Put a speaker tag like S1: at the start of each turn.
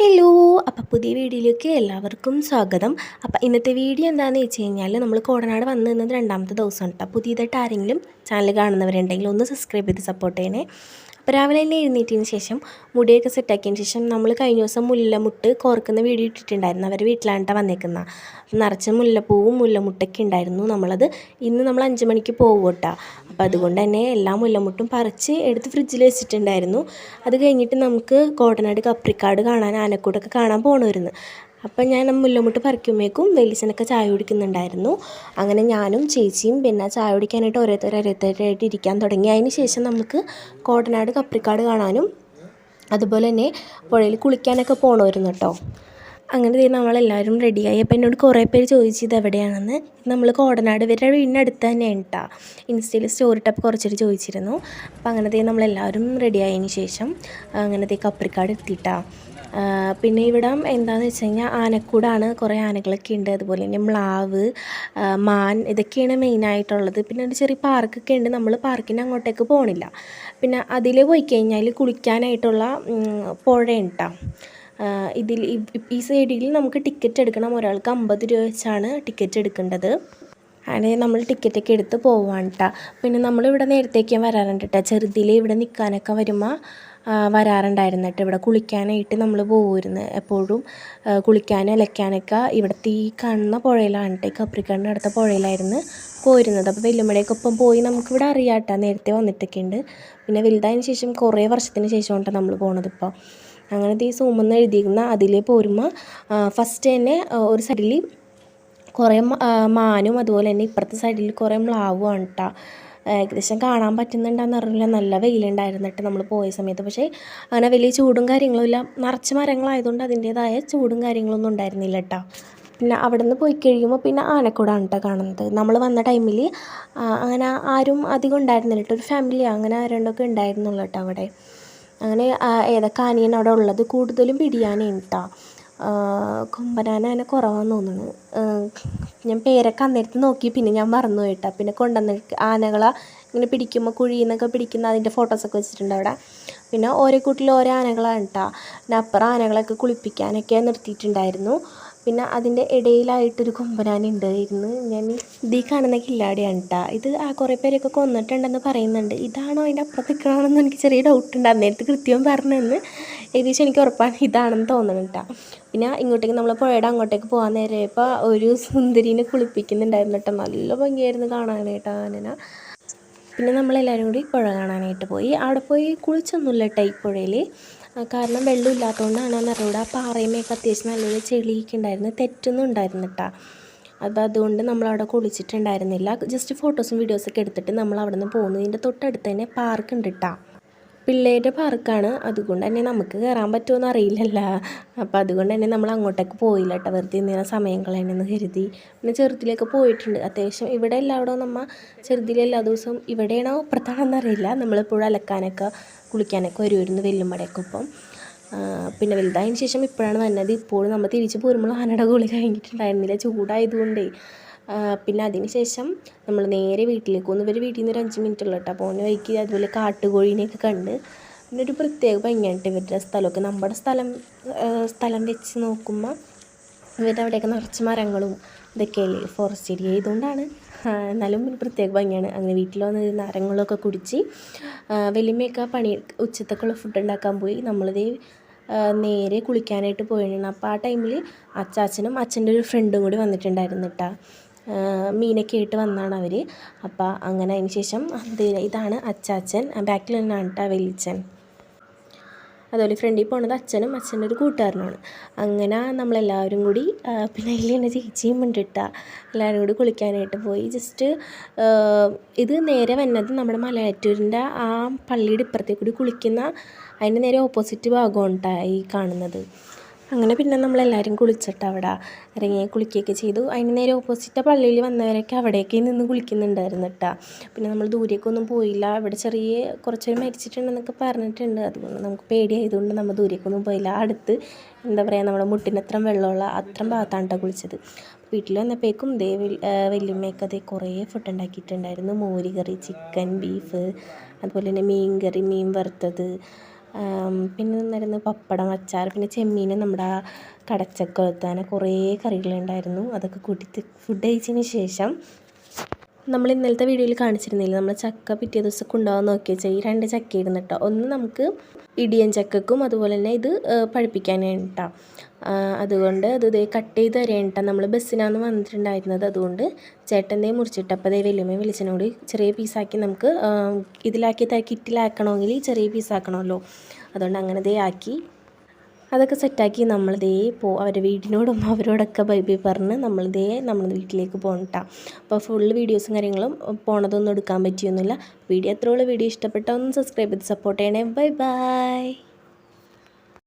S1: Hello അപ്പോൾ പുതിയ വീഡിയോയിലേക്ക് എല്ലാവർക്കും സ്വാഗതം. അപ്പോൾ ഇന്നത്തെ വീഡിയോ എന്താണെന്ന് വെച്ച് കഴിഞ്ഞാൽ നമ്മൾ കോടനാട് വന്ന് നിന്നത് രണ്ടാമത്തെ ദിവസമാണ് കേട്ടോ പുതിയതായിട്ട് ആരെങ്കിലും ചാനൽ കാണുന്നവരുണ്ടെങ്കിൽ ഒന്ന് സബ്സ്ക്രൈബ് ചെയ്ത് സപ്പോർട്ട് ചെയ്യണേ. അപ്പോൾ രാവിലെ തന്നെ എഴുന്നേറ്റതിന് ശേഷം മുടിയൊക്കെ സെറ്റാക്കിയതിന് ശേഷം നമ്മൾ കഴിഞ്ഞ ദിവസം മുല്ലമുട്ട് കോർക്കുന്ന വീഡിയോ ഇട്ടിട്ടുണ്ടായിരുന്നു. അവർ വീട്ടിലാണ് വന്നേക്കുന്ന. നിറച്ച മുല്ലപ്പൂവും മുല്ലമുട്ടൊക്കെ ഉണ്ടായിരുന്നു. നമ്മളത് ഇന്ന് നമ്മൾ അഞ്ച് മണിക്ക് പോകും കേട്ടോ അപ്പോൾ അതുകൊണ്ട് തന്നെ എല്ലാ മുല്ലമുട്ടും പറിച്ച് എടുത്ത് ഫ്രിഡ്ജിൽ വെച്ചിട്ടുണ്ടായിരുന്നു. അത് കഴിഞ്ഞിട്ട് നമുക്ക് കോടനാട് കപ്രിക്കാട് കാണാൻ ആനക്കൂടൊക്കെ കാണാൻ പോകണമായിരുന്നു അപ്പം ഞാൻ മുല്ലമുട്ട് പറിക്കുമ്പോഴേക്കും വെലിച്ചനൊക്കെ ചായ കുടിക്കുന്നുണ്ടായിരുന്നു. അങ്ങനെ ഞാനും ചേച്ചിയും പിന്നെ ചായ കുടിക്കാനായിട്ട് ഓരോരുത്തർ ഓരോരുത്തരായിട്ട് ഇരിക്കാൻ തുടങ്ങി. അതിന് ശേഷം നമുക്ക് കോട്ടനാട് കപ്രിക്കാട് കാണാനും അതുപോലെ തന്നെ പുഴയിൽ കുളിക്കാനൊക്കെ പോകണമായിരുന്നു കേട്ടോ. അങ്ങനെ ദേ നമ്മളെല്ലാവരും റെഡിയായി അപ്പോൾ എന്നോട് കുറേ പേര് ചോദിച്ചു ഇത് എവിടെയാണെന്ന്. നമ്മൾ കോടനാട് വരെ വീടിനടുത്ത് തന്നെയാണ് കേട്ടോ. ഇൻസ്റ്റയിൽ സ്റ്റോറി ടപ്പ് കുറച്ചിട്ട് ചോദിച്ചിരുന്നു. അപ്പോൾ അങ്ങനത്തെ നമ്മളെല്ലാവരും റെഡിയായതിന് ശേഷം അങ്ങനത്തെ കപ്രിക്കാട് എത്തിയിട്ടാ പിന്നെ ഇവിടെ എന്താണെന്ന് വെച്ച് കഴിഞ്ഞാൽ ആനക്കൂടാണ്. കുറേ ആനകളൊക്കെ ഉണ്ട് അതുപോലെ തന്നെ മ്ലാവ് മാൻ ഇതൊക്കെയാണ് മെയിനായിട്ടുള്ളത് പിന്നെ ഒരു ചെറിയ പാർക്കൊക്കെ ഉണ്ട് നമ്മൾ പാർക്കിന് അങ്ങോട്ടേക്ക് പോകണില്ല പിന്നെ അതിൽ പോയി കഴിഞ്ഞാൽ കുളിക്കാനായിട്ടുള്ള പുഴയുണ്ട്. കേട്ടോ ഇതിൽ ഈ സൈഡിൽ നമുക്ക് ടിക്കറ്റ് എടുക്കണം. ഒരാൾക്ക് അമ്പത് രൂപ വെച്ചാണ് ടിക്കറ്റ് എടുക്കേണ്ടത്. അങ്ങനെ നമ്മൾ ടിക്കറ്റൊക്കെ എടുത്ത് പോവാണ് കേട്ടോ പിന്നെ നമ്മളിവിടെ നേരത്തേക്ക് വരാറുണ്ട് കേട്ടോ ചെറുതിൽ ഇവിടെ നിൽക്കാനൊക്കെ വരുമ്പോൾ വരാറുണ്ടായിരുന്നു കേട്ടോ ഇവിടെ കുളിക്കാനായിട്ട് നമ്മൾ പോകുമായിരുന്നു എപ്പോഴും കുളിക്കാനും അലക്കാനൊക്കെ ഇവിടുത്തെ ഈ കാണുന്ന പുഴയിലാണ് കേട്ടോ ഈ കപ്രിക്കണ്ണിന്റെ അടുത്ത പുഴയിലായിരുന്നു പോയിരുന്നത്. അപ്പോൾ വെല്ലുമ്പഴേക്ക് ഒപ്പം പോയി നമുക്കിവിടെ അറിയാം കേട്ടോ നേരത്തെ വന്നിട്ടൊക്കെ ഉണ്ട്. പിന്നെ വലുതായതിന് ശേഷം കുറേ വർഷത്തിന് ശേഷം കേട്ടോ നമ്മൾ പോണത് ഇപ്പോൾ അങ്ങനത്തെ ഈ സൂമെന്ന് എഴുതിയിരുന്ന അതിലേ പോരുമ്പോൾ ഫസ്റ്റ് തന്നെ ഒരു സൈഡിൽ കുറേ മാനും അതുപോലെ തന്നെ ഇപ്പുറത്തെ സൈഡിൽ കുറേ മ്ലാവുമാണ് കേട്ടോ ഏകദേശം കാണാൻ പറ്റുന്നുണ്ടെന്ന് അറിയില്ല നല്ല വെയിലുണ്ടായിരുന്നിട്ട് നമ്മൾ പോയ സമയത്ത്. പക്ഷേ അങ്ങനെ വലിയ ചൂടും കാര്യങ്ങളും ഇല്ല. നിറച്ച് മരങ്ങളായതുകൊണ്ട് അതിന്റേതായ ചൂടും കാര്യങ്ങളൊന്നും ഉണ്ടായിരുന്നില്ല കേട്ടോ പിന്നെ അവിടെ നിന്ന് പോയി കഴിയുമ്പോൾ പിന്നെ ആനക്കൂടാണ് കേട്ടോ കാണുന്നത്. നമ്മൾ വന്ന ടൈമിൽ അങ്ങനെ ആരും അധികം ഉണ്ടായിരുന്നില്ല കേട്ടോ ഒരു ഫാമിലി അങ്ങനെ ആരണ്ടൊക്കെ ഉണ്ടായിരുന്നുള്ളൂ കേട്ടോ അവിടെ. അങ്ങനെ ഏതൊക്കെ ആനയാണ് അവിടെ ഉള്ളത്? കൂടുതലും പിടിയാനയാണ് കേട്ടോ കൊമ്പനാന അങ്ങനെ കുറവാന്ന് തോന്നുന്നു. ഞാൻ പേരൊക്കെ അന്നേരത്ത് നോക്കി പിന്നെ ഞാൻ മറന്നു പോയിട്ടാ പിന്നെ കൊണ്ടുവന്ന ആനകളെ ഇങ്ങനെ പിടിക്കുമ്പോൾ കുഴിയിൽ പിടിക്കുന്ന അതിന്റെ ഫോട്ടോസൊക്കെ വെച്ചിട്ടുണ്ട് അവിടെ. പിന്നെ ഓരോ കൂട്ടിൽ ഓരോ ആനകളാണ് കേട്ടോ പിന്നെ അപ്പുറം ആനകളൊക്കെ കുളിപ്പിക്കാനൊക്കെ നിർത്തിയിട്ടുണ്ടായിരുന്നു. പിന്നെ അതിന്റെ ഇടയിലായിട്ടൊരു കൊമ്പനാന ഉണ്ടായിരുന്നു. ഞാൻ ഇതീ കാണുന്ന കില്ലാടിയാണ് കേട്ടോ ഇത് ആ കുറേ പേരൊക്കെ കൊന്നിട്ടുണ്ടെന്ന് പറയുന്നുണ്ട്. ഇതാണോ അതിന്റെ അപ്പുറത്തേക്കാണെന്ന് എനിക്ക് ചെറിയ ഡൗട്ട് ഉണ്ട്. അന്നേരത്ത് കൃത്യം പറഞ്ഞെന്ന് ഏകദേശം എനിക്ക് ഉറപ്പാണ്. ഇതാണെന്ന് തോന്നണം കേട്ടോ പിന്നെ ഇങ്ങോട്ടേക്ക് നമ്മൾ പുഴയുടെ അങ്ങോട്ടേക്ക് പോകാൻ നേരം ഇപ്പോൾ ഒരു സുന്ദരീനെ കുളിപ്പിക്കുന്നുണ്ടായിരുന്നു കേട്ടോ നല്ല ഭംഗിയായിരുന്നു കാണാനായിട്ട് അനന. പിന്നെ നമ്മളെല്ലാവരും കൂടി പുഴ കാണാനായിട്ട് പോയി. അവിടെ പോയി കുളിച്ചൊന്നുമില്ല കേട്ടോ ഈ പുഴയിൽ കാരണം വെള്ളം ഇല്ലാത്തതുകൊണ്ടാണ് അറിയില്ല ആ പാറയുമൊക്കെ അത്യാവശ്യം നല്ലൊരു ചെളിയൊക്കെ ഉണ്ടായിരുന്നു തെറ്റൊന്നും ഉണ്ടായിരുന്നു കേട്ടോ അപ്പോൾ അതുകൊണ്ട് നമ്മളവിടെ കുളിച്ചിട്ടുണ്ടായിരുന്നില്ല. ജസ്റ്റ് ഫോട്ടോസും വീഡിയോസൊക്കെ എടുത്തിട്ട് നമ്മൾ അവിടെ നിന്ന് പോകുന്നതിന്റെ തൊട്ടടുത്ത് തന്നെ പാർക്ക് ഉണ്ട് കേട്ടോ പിള്ളേരുടെ പാർക്കാണ്. അതുകൊണ്ട് തന്നെ നമുക്ക് കയറാൻ പറ്റുമോ അറിയില്ലല്ല. അപ്പോൾ അതുകൊണ്ട് തന്നെ നമ്മൾ അങ്ങോട്ടേക്ക് പോയില്ല കേട്ടോ വെറുതെ ഇങ്ങനെ സമയം കളയണമെന്ന് കരുതി. പിന്നെ ചെറുതിലേക്ക് പോയിട്ടുണ്ട്. അത്യാവശ്യം ഇവിടെ എല്ലായിടവും നമ്മൾ ചെറുതിലെ എല്ലാ ദിവസവും ഇവിടെയാണോ അപ്പുറത്താണെന്ന് അറിയില്ല. നമ്മളെപ്പോഴും അലക്കാനൊക്കെ കുളിക്കാനൊക്കെ വരുമായിരുന്നു വെല്ലുമ്പടയൊക്കെ ഒപ്പം പിന്നെ വലുതായതിന് ശേഷം ഇപ്പോഴാണ് വന്നത്. ഇപ്പോഴും നമ്മൾ തിരിച്ച് പോരുമ്പോൾ ആനയുടെ കുളി കഴിഞ്ഞിട്ടുണ്ടായിരുന്നില്ല. ചൂടായതുകൊണ്ടേ. പിന്നെ അതിന് ശേഷം നമ്മൾ നേരെ വീട്ടിലേക്ക് പോകുന്നു ഇവർ വീട്ടിൽ നിന്ന് ഒരു അഞ്ച് മിനിറ്റ് ഉള്ളു കേട്ടോ. പോകുന്ന വഴിക്ക് അതുപോലെ കാട്ടുകോഴീനെയൊക്കെ കണ്ട് പിന്നെ ഒരു പ്രത്യേക ഭംഗിയായിട്ട് ഇവരുടെ സ്ഥലമൊക്കെ. നമ്മുടെ സ്ഥലം സ്ഥലം വെച്ച് നോക്കുമ്പോൾ ഇവരുടെ അവിടെയൊക്കെ നിറച്ച് മരങ്ങളും ഇതൊക്കെയല്ലേ ഫോറസ്റ്റ് ഏരിയ ആയതുകൊണ്ടാണ്. എന്നാലും ഒരു പ്രത്യേക ഭംഗിയാണ്. അങ്ങനെ വീട്ടിൽ വന്ന് നാരങ്ങളൊക്കെ കുടിച്ച് വലിയമ്മയൊക്കെ പണി ഉച്ചത്തേക്കുള്ള ഫുഡ് ഉണ്ടാക്കാൻ പോയി. നമ്മളിതേ നേരെ കുളിക്കാനായിട്ട് പോയിട്ടുണ്ട് അപ്പോൾ ആ ടൈമിൽ അച്ചാച്ചനും അച്ഛന്റെ ഒരു ഫ്രണ്ടും കൂടി വന്നിട്ടുണ്ടായിരുന്നു കേട്ടോ മീനൊക്കെ ആയിട്ട് വന്നതാണ് അവർ അപ്പോൾ അങ്ങനെ അതിന് ശേഷം ഇതാണ് അച്ചാച്ചൻ. ബാക്കിൽ നിന്നാണ് കേട്ടോ വലിയച്ഛൻ. അതുപോലെ ഫ്രണ്ടിൽ പോണത് അച്ഛനും അച്ഛന്റെ ഒരു കൂട്ടുകാരനുമാണ്. അങ്ങനെ നമ്മളെല്ലാവരും കൂടി പിന്നെ അതിൽ തന്നെ ചേച്ചിയും മുണ്ടിട്ട എല്ലാവരും കൂടി കുളിക്കാനായിട്ട് പോയി. ജസ്റ്റ് ഇത് നേരെ വന്നത് നമ്മുടെ മലയാറ്റൂരിന്റെ ആ പള്ളിയുടെ ഇപ്പുറത്തേക്ക് കൂടി കുളിക്കുന്ന അതിന്റെ നേരെ ഓപ്പോസിറ്റ് ഭാഗമാണ് ഈ കാണുന്നത്. അങ്ങനെ പിന്നെ നമ്മളെല്ലാവരും കുളിച്ചിട്ട് അവിടെ ഇറങ്ങി കുളിക്കുകയൊക്കെ ചെയ്തു. അതിന് നേരെ ഓപ്പോസിറ്റ് പള്ളിയിൽ വന്നവരൊക്കെ അവിടേക്ക് നിന്ന് കുളിക്കുന്നുണ്ടായിരുന്നു കേട്ടോ. പിന്നെ നമ്മൾ ദൂരേക്കൊന്നും പോയില്ല. ഇവിടെ ചെറിയ കുറച്ചൊരു മരിച്ചിട്ടുണ്ടെന്നൊക്കെ പറഞ്ഞിട്ടുണ്ട്. അതുകൊണ്ട് നമുക്ക് പേടിയായതുകൊണ്ട് നമ്മൾ ദൂരേക്കൊന്നും പോയില്ല. അടുത്ത് എന്താ പറയുക നമ്മുടെ മുട്ടിനത്രം വെള്ളമുള്ള അത്രയും ഭാഗത്താണ് കുളിച്ചത്. വീട്ടിൽ വന്നപ്പോഴേക്കും ദേ വല്യമ്മയൊക്കെ അതേ കുറേ ഫുഡ് ഉണ്ടാക്കിയിട്ടുണ്ടായിരുന്നു. മോര് കറി ചിക്കൻ ബീഫ് അതുപോലെ തന്നെ മീൻ കറി മീൻ വറുത്തത് പിന്നെ നിന്നായിരുന്നു പപ്പടം അച്ചാർ പിന്നെ ചെമ്മീൻ നമ്മുടെ ആ കടച്ചക്കൊലത്ത് അങ്ങനെ കുറേ കറികളുണ്ടായിരുന്നു. അതൊക്കെ കൂട്ടി ഫുഡ് കഴിച്ചതിന് ശേഷം നമ്മൾ ഇന്നലത്തെ വീഡിയോയിൽ കാണിച്ചിരുന്നില്ല? നമ്മൾ ചക്ക പിറ്റേ ദിവസം കൊണ്ടുപോകാൻ നോക്കി വെച്ചാൽ ഈ രണ്ട് ചക്ക ഇടുന്ന കേട്ടോ ഒന്ന് നമുക്ക് ഇടിയൻ ചക്കക്കും അതുപോലെ തന്നെ ഇത് പഴിപ്പിക്കാനാണ് കേട്ടോ അതുകൊണ്ട് അത് ഇതേ കട്ട് ചെയ്ത് തരേണ്ട നമ്മൾ ബസ്സിനാണ് വന്നിട്ടുണ്ടായിരുന്നത്. അതുകൊണ്ട് ചേട്ടന്റെ മുറിച്ചിട്ട് അപ്പോൾ അതേ വലിയമ്മ വിളിച്ചതിനോട് ചെറിയ പീസാക്കി നമുക്ക് ഇതിലാക്കി കിറ്റിലാക്കണമെങ്കിൽ ചെറിയ പീസാക്കണമല്ലോ അതുകൊണ്ട് അങ്ങനെ ദേ ആക്കി. അതൊക്കെ സെറ്റാക്കി നമ്മൾ ദേ പോ അവരുടെ വീടിനോടും അവരോടൊക്കെ ബൈ ബൈ പറഞ്ഞ് നമ്മൾ ദേ നമ്മുടെ വീട്ടിലേക്ക് പോകണം അപ്പോൾ ഫുള്ള് വീഡിയോസും കാര്യങ്ങളും പോണതൊന്നും എടുക്കാൻ പറ്റിയൊന്നുമില്ല. വീഡിയോ അത്രയുള്ള വീഡിയോ ഇഷ്ടപ്പെട്ടാൽ ഒന്ന് സബ്സ്ക്രൈബ് ചെയ്ത് സപ്പോർട്ട് ചെയ്യണേ. Bye bye